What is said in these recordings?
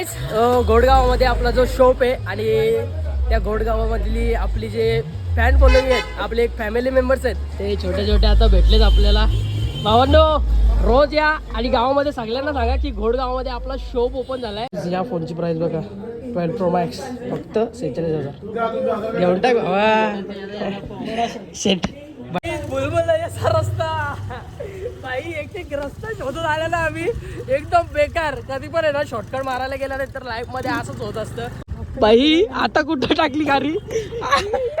अ, घोडगावामध्ये आपला जो शॉप आहे आणि त्या घोडगावामधली आपली जे फॅन फॉलोईंग आहेत आपले एक फॅमिली मेंबर्स आहेत ते छोटे छोटे आता भेटलेत आपल्याला. भावांनो रोज या आणि गावामध्ये सगळ्यांना सांगा की घोडगावामध्ये आपला शॉप ओपन झालाय. या फोनची प्राइस बघा. ट्वेल्व प्रो मॅक्स फक्त सेहेचाळीस हजार. घेऊन टाक भावा. सेट. बुलबुल रस्ता. बाई एक एक रस्ता शोधून आला ना आम्ही. एकदम बेकार. कधी पण आहे ना शॉर्टकट मारायला गेला नाही तर लाईफमध्ये असंच होत असतं. बाई आता कुठं टाकली गाडी?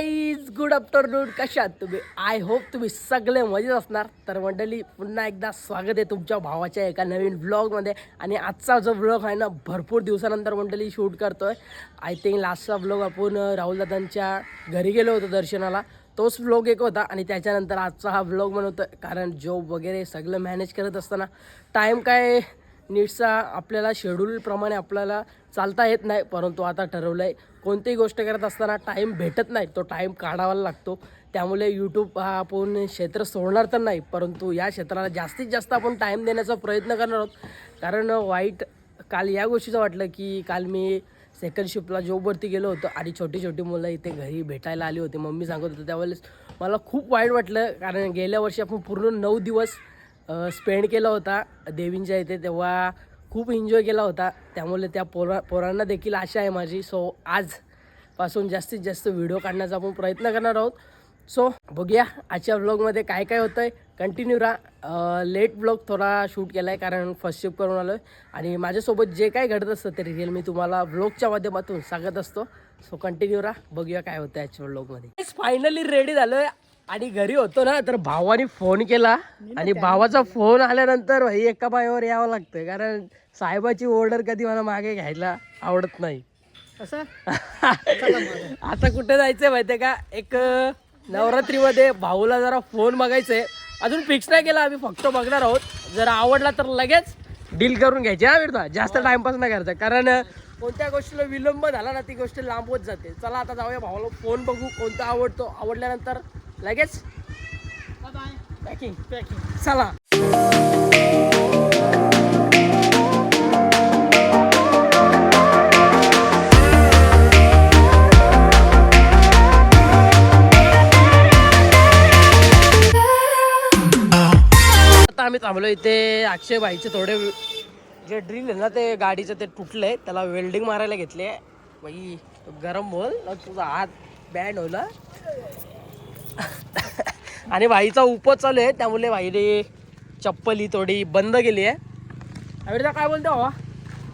गाईज गुड आफ्टरनून कशा आहात तुम्ही? आय होप तुम्ही सगळे मजेत असणार. तर मंडळी पुन्हा एकदा स्वागत आहे तुमच्या भावाच्या एका नवीन व्लॉगमध्ये आणि आजचा जो व्लॉग आहे ना भरपूर दिवसानंतर मंडळी शूट करतो आहे आय थिंक लास्टचा ब्लॉग आपण राहुलदादांच्या घरी गेलो होतो दर्शनाला. तोच ब्लॉग एक होता आणि त्याच्यानंतर आजचा हा व्लॉग बनवतो कारण जॉब वगैरे सगळं मॅनेज करत असताना टाईम काय नीटचा आपल्याला शेड्यूलप्रमाणे आपल्याला चालता येत नाही परंतु आता ठरवलं आहे कोणतीही गोष्ट करत असताना टाईम भेटत नाही तो टाईम काढावा लागतो. त्यामुळे यूट्यूब हा आपण क्षेत्र सोडणार तर नाही परंतु या क्षेत्राला जास्तीत जास्त आपण टाईम देण्याचा प्रयत्न करणार आहोत. कारण वाईट काल या गोष्टीचं वाटलं की काल मी सेकंड शिफ्टला जॉबवरती गेलो होतो आणि छोटी छोटी मुलं इथे घरी भेटायला आली होती. मम्मी सांगत होती त्यावेळेस मला खूप वाईट वाटलं कारण गेल्या वर्षी आपण पूर्ण नऊ दिवस स्पेंड केला होता देवींच्या इथे तेव्हा खूप एन्जॉय केला होता. त्यामुळे त्या पोरा पोरांना देखील आशा आहे माझी. सो आजपासून जास्तीत जास्त व्हिडिओ काढण्याचा आपण प्रयत्न करणार आहोत. सो बघूया आजच्या ब्लॉगमध्ये काय काय होतं आहे कंटिन्यू राहा लेट ब्लॉग थोडा शूट केला आहे कारण फर्स्ट शिफ्ट करून आलो आहे आणि माझ्यासोबत जे काय घडत असतं ते रिअल मी तुम्हाला ब्लॉगच्या माध्यमातून सांगत असतो. सो कंटिन्यू राहा. बघूया काय होतं आजच्या ब्लॉगमध्ये फायनली रेडी झालो आहे आणि घरी होतो ना तर भावाने फोन केला. आणि भावाचा फोन आल्यानंतर भाई एका पायावर यावं लागतं कारण साहेबाची ऑर्डर कधी मला मागे घ्यायला आवडत नाही. असं? आता कुठे जायचंय माहितीये का? एक नवरात्रीमध्ये भाऊला जरा फोन बघायचंय अजून फिक्स नाही केला आम्ही फक्त बघणार आहोत. जर आवडला तर लगेच डील करून घ्यायची हा विरता जास्त टाइमपास नाही करायचा कारण कोणत्या गोष्टीला विलंब झाला ना ती गोष्ट लांब होत जाते. चला आता जाऊया भावाला फोन बघू कोणता आवडतो. आवडल्यानंतर लगेच? पॅकिंग पॅकिंग चला. आता आम्ही थांबलो इथे अक्षय भाईचे थोडे जे ड्रिल आहे ना ते गाडीचं ते तुटलंय त्याला वेल्डिंग मारायला घेतले. बाई गरम बोल तुझा हात बँड होला आणि भाईचा उपच चालू आहे त्यामुळे भाईने चप्पल ही थोडी बंद केली आहे. अविरदा काय बोलतो हवा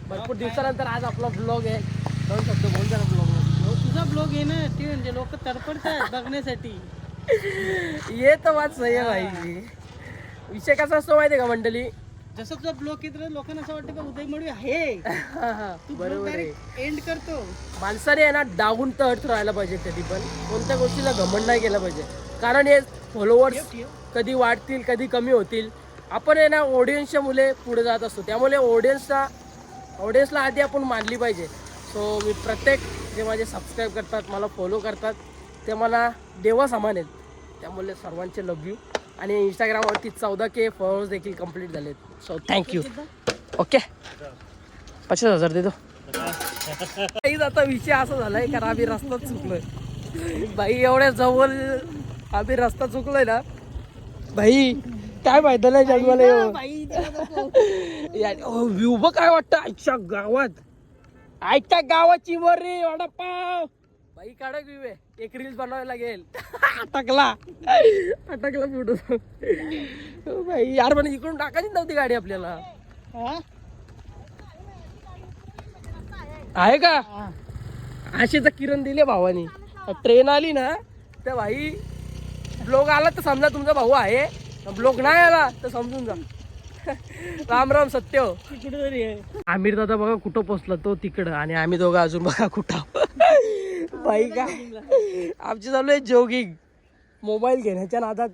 भरपूर दिवसानंतर आज आपला ब्लॉग आहे. दोन शब्द बोल जरा ब्लॉग तुझा ब्लॉग आहे ना ते म्हणजे लोक तडपडतात बघण्यासाठी. ये तर वाच सही आहे भाई. विषय कसा असतो माहिती आहे का मंडळी? जसं तुझा ब्लॉग येत लोकांना असं वाटतं का उदय मडवी आहे. तू बरोबर आहे. एंड करतो. माणसाने आहे ना डागून तर अर्थ राहायला पाहिजे कधी पण. कोणत्या गोष्टीला घमंड नाही केलं पाहिजे. कारण हे फॉलोअर्स कधी वाढतील कधी कमी होतील. आपण आहे ना ऑडियन्सच्या मुले पुढे जात असतो. त्यामुळे ऑडियन्सला ऑडियन्सला आधी आपण मानली पाहिजे. सो मी प्रत्येक जे माझे सबस्क्राईब करतात मला फॉलो करतात ते मला देवा समान आहेत. त्यामुळे सर्वांचे लव यू आणि इंस्टाग्रामवरती चौदा के फॉलोअर्स देखील कंप्लीट झालेत. सो थँक्यू ओके पचास हजार देतो. काहीच आता विषय असा झालाय कारण आम्ही रस्ता चुकलोय. बाई एवढ्या जवळ आम्ही रस्ता चुकलोय ना भाई काय माहिती नाही जन्माला व्ह्यू बघ काय वाटतं आजच्या गावात? आजच्या गावाची वरी वडापाव. बाई काढा व्ह्यू आहे एक रील्स बनवायला लागेल. अटकला. अटकला फोटो. बाई यार पण इकडून टाकायची नव्हती गाडी आपल्याला? आहे का? आशेचा किरण दिले भावानी. ट्रेन आली ना तर भाई ब्लॉग आला तर समजा तुमचा भाऊ आहे. ब्लॉग नाही आला तर समजून जा. राम राम सत्य हो. आमिर दादा बघा कुठं पोचला तो तिकडं आणि आम्ही दोघं अजून बघा कुठं बाई का आमची चालू आहे जोगिंग मोबाईल घेण्याच्या नादात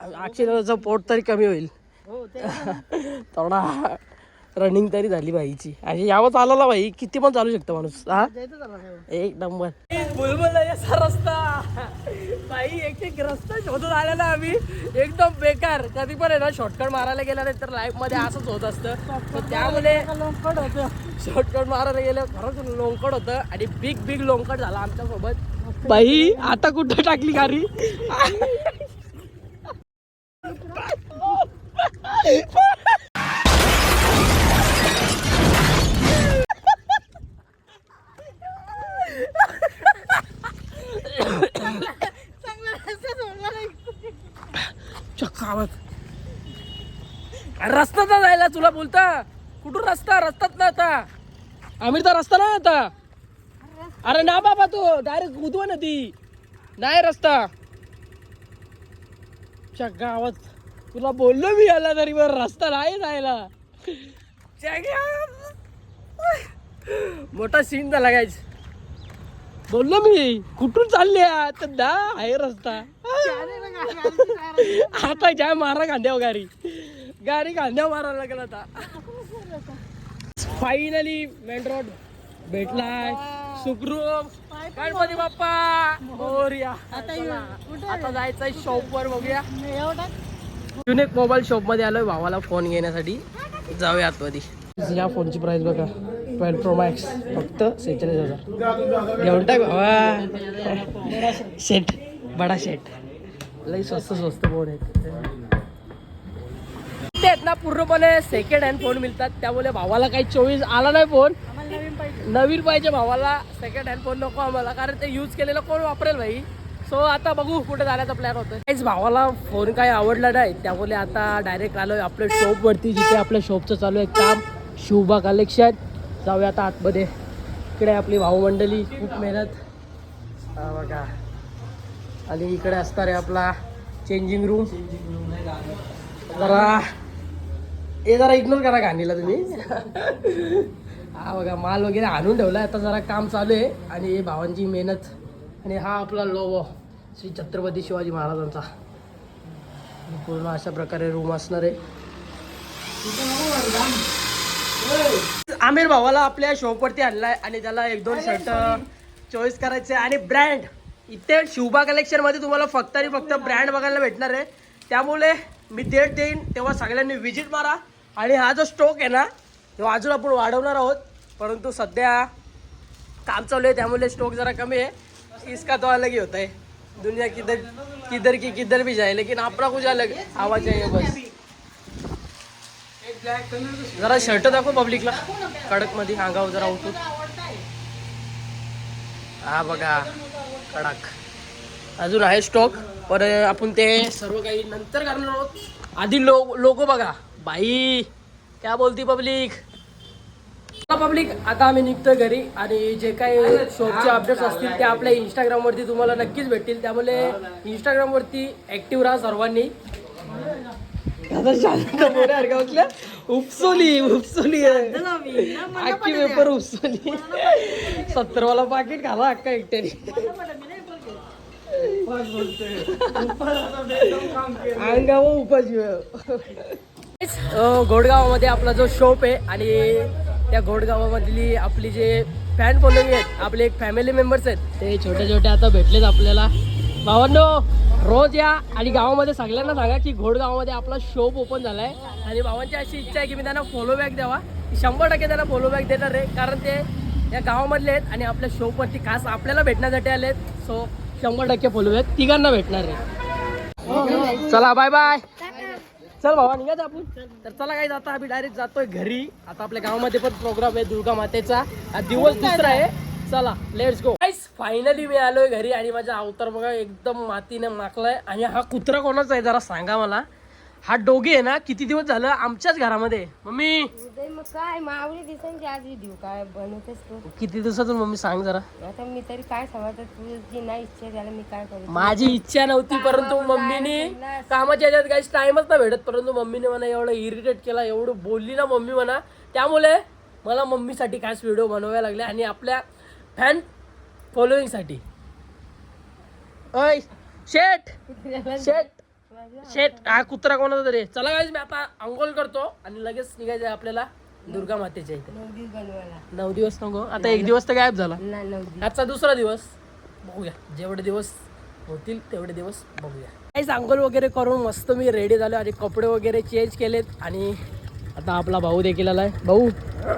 दादाचं पोट तरी कमी होईल. हो ते थोडा रनिंग तरी झाली बाईची आणि यावं चालवला बाई किती पण चालू शकतो माणूस. हा. एक नंबर. बुलबुल असा रस्ता. बाई एक एक रस्ता शोधून आला ना आम्ही. एकदम बेकार. कधी पण आहे ना शॉर्टकट मारायला गेला नाही तर लाईफमध्ये असंच होत असतं. त्यामुळे लोंबकड होतं. शॉर्टकट मारायला गेलं खरंच लोंकड होतं आणि बिग बिग लोंकड झाला आमच्यासोबत बाई आता कुठं टाकली गाडी चांगला रस्ता सोडला नाही. चक्कावत रस्ता तर जायला तुला बोलता? कुठून रस्ता? रस्ताच ना आता. तर रस्ता नाही आता. अरे ना बाबा तू डायरेक्ट उदवा ना ती नाही रस्ता. गावात तुला बोललो मी याला तरी बरं रस्ता नाही जायला. मोठा सीन झाला गायच बोललो मी कुठून चालले? तर ना आहे रस्ता. आता काय मारा खांद्यावर गाडी. गाडी खांद्यावर मारायला लागेल आता. फायनली मेन रोड भेटलाय. सुखरूप. गणपती बाप्पा. मोरया. आता जायचंय शॉप वर बघूया. युनिक मोबाईल शॉपमध्ये आलोय भावाला फोन घेण्यासाठी. जाऊया आतमध्ये. या फोनची प्राइस बघा. ट्वेल्व प्रो मॅक्स फक्त सेहेचाळीस हजार. घेऊन टाक भावा? शेट. बडा शेट. लई स्वस्त स्वस्त फोन आहेत. ते आहेत ना पूर्णपणे सेकंड हँड फोन मिळतात. त्यामुळे भावाला काही चोवीस आला नाही फोन आम्हाला नवीन पाहिजे. नवीन पाहिजे भावाला. सेकंड हँड फोन नको आम्हाला कारण ते यूज केलेलं कोण वापरेल भाई? सो आता बघू कुठे जाण्याचा प्लॅन होतं काहीच भावाला फोन काही आवडला नाही. त्यामुळे आता डायरेक्ट आलोय आपल्या शॉपवरती जिथे आपल्या शॉपचं चालू आहे काम. शुभा कलेक्शन जाऊया आता आतमध्ये. इकडे आपली भाऊ मंडळी खूप मेहनत. हा बघा. आणि इकडे असणार आहे आपला चेंजिंग रूम जरा हे जरा इग्नोर करा गाणीला तुम्ही. हा बघा माल वगैरे आणून ठेवला आता जरा काम चालू आहे आणि हे भावांची मेहनत. आणि हा आपला लोबो श्री छत्रपती शिवाजी महाराजांचा. पूर्ण अशा प्रकारे रूम असणार आहे. आमिर भावाला आपल्या शॉपवरती आणलाय आणि त्याला एक दोन शर्ट चॉईस करायचे आणि ब्रँड इथे शिवबा कलेक्शनमध्ये तुम्हाला फक्त आणि फक्त ब्रँड बघायला भेटणार आहे. त्यामुळे मी डेट देईन तेव्हा सगळ्यांनी व्हिजिट मारा. आणि हा जो स्टॉक आहे ना तो अजून आपण वाढवणार आहोत. परंतु सध्या काम चालू आहे त्यामुळे स्ट्रोक जरा कमी आहे. इसका तो अलग ही होता है दुनिया किधर किधर की किधर भी जाए लेकिन आपला कुछ अलग आवाज आहे बस. जरा शर्ट दाखव पब्लिकला कडकमध्ये अंगावर जरा उठू हा बघा कडक. अजून आहे स्टॉक पर आपण ते सर्व काही नंतर करणार आहोत. आधी लो लोगो बघा. बाई क्या बोलती पब्लिक पब्लिक आता आम्ही निघतोय घरी आणि जे काही शॉपचे अपडेट्स असतील ते आपल्या इंस्टाग्राम वरती तुम्हाला नक्कीच भेटतील. त्यामुळे इंस्टाग्राम वरती ऍक्टिव्ह राहा सर्वांनी. उपसोली उपसोली. अख्खी पेपर उपसोली. सत्तरवाला पाकिट घाला अक्का एकट्याने. अंगावर उपाशी घोडगावामध्ये आपला जो शॉप आहे आणि त्या घोडगावामधली आपली जे फॅन फॉलोइंग आहेत आपले एक फॅमिली मेंबर्स आहेत ते छोटे छोटे आता भेटलेत आपल्याला. भावांनो रोज या आणि गावामध्ये सगळ्यांना सांगा की घोडगावामध्ये आपला शॉप ओपन झाला आहे आणि भावांची अशी इच्छा आहे की मी त्यांना फॉलो बॅक द्यावा. शंभर टक्के त्यांना फॉलो बॅक देणार आहे कारण ते या गावामधले आहेत आणि आपल्या शॉपवरती खास आपल्याला भेटण्यासाठी आले आहेत सो शंभर टक्के फॉलो बॅक तिघांना भेटणार आहे. चला बाय बाय चल भावा निघायचं आपण. तर चला काही आता आम्ही डायरेक्ट जातोय घरी. आता आपल्या गावामध्ये पण प्रोग्राम आहे दुर्गा मातेचा. हा दिवस दुसरा आहे. चला लेट्स गो फायनली मी आलोय घरी आणि माझा अवतार बघा एकदम मातीने माकलाय. आणि हा कुत्रा कोणाचा आहे जरा सांगा मला. हा डोगी आहे ना किती दिवस झालं आमच्याच घरामध्ये. मम्मी! उदय मग काय? मावळी दिसांची आज देऊ काय? बनवतेस तू. किती दिवसातून मम्मी सांग जरा. आता मी तरी काय सांगत तुझी जी नाही इच्छा त्याला मी काय करू? माझी इच्छा नव्हती परंतु मम्मीने कामाच्या ह्याच्यात काहीच टाइमच नाही भेटत. परंतु मम्मीने मला एवढं इरिटेट केला एवढं बोलली ना मम्मी म्हणा त्यामुळे मला मम्मीसाठी खास व्हिडिओ बनवावे लागले आणि आपल्या फॅन फॉलोईंगसाठी शेट शेट शेट हा कुत्रा कोणाचा तरी? आहे. चला गाईज मी आता आंघोळ करतो आणि लगेच निघायचं आहे आपल्याला दुर्गा मातेच्या इथे. नऊ दिवस बनवायला नऊ दिवस नको? आता एक दिवस तर गायब झाला. नाही नऊ दिवस आजचा दुसरा दिवस बघूया. जेवढे दिवस होतील तेवढे दिवस बघूया. काही आंघोळ वगैरे करून मस्त मी रेडी झालो आणि कपडे वगैरे चेंज केलेत आणि आता आपला भाऊ देखील आलाय. भाऊ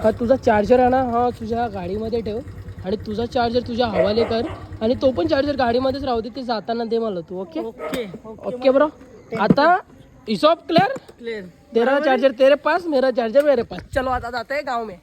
हा तुझा चार्जर आहे ना हा तुझ्या गाडीमध्ये ठेव आणि तुझा चार्जर तुझ्या हवाले कर. आणि तो पण चार्जर गाडीमध्येच राहू दे ते जाताना दे मला तू ओके? ओके. Okay bro. आता हिशोब क्लियर क्लिअर तेरा चार्जर तेरे पास मेरा चार्जर मेरे पास. चलो आता जाते हैं गांव में.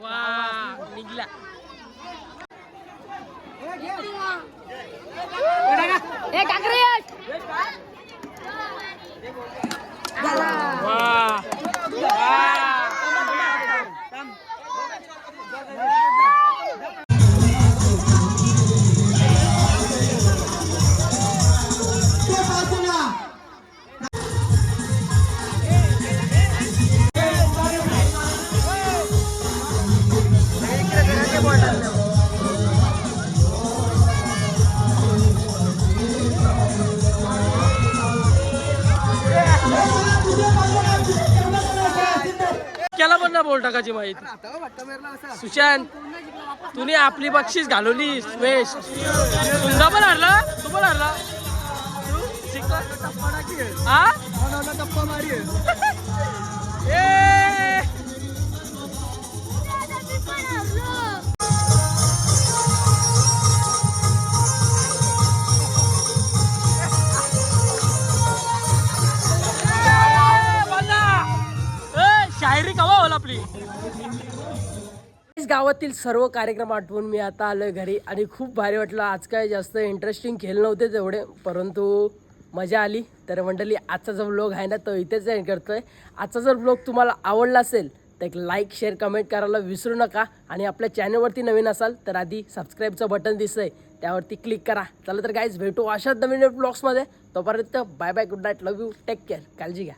वा निघला वा ना बोल टाकाची माहिती. सुशांत तुम्ही आपली बक्षीस घालवली वेश तुझा पण हरला? तू पण हरला? तू? जिंकला? हा? गावातील सर्व कार्यक्रम आठवून मी आता आलोय घरी आणि खूप भारी वाटलं. आज काय जास्त इंटरेस्टिंग खेळ नव्हते तेवढे परंतु मजा आली. तर मंडळी आजचा जो ब्लॉग आहे ना तो इथेच एंड आहे आजचा जर ब्लॉग तुम्हाला आवडला असेल तर एक लाईक शेअर कमेंट करायला विसरू नका. आणि आपल्या चॅनलवरती नवीन असाल तर आधी सबस्क्राईबचं बटन दिसतंय. त्यावरती क्लिक करा. चला तर काहीच भेटू अशाच नवीन ब्लॉग्समध्ये तोपर्यंत bye bye good night love you take care काळजी घ्या.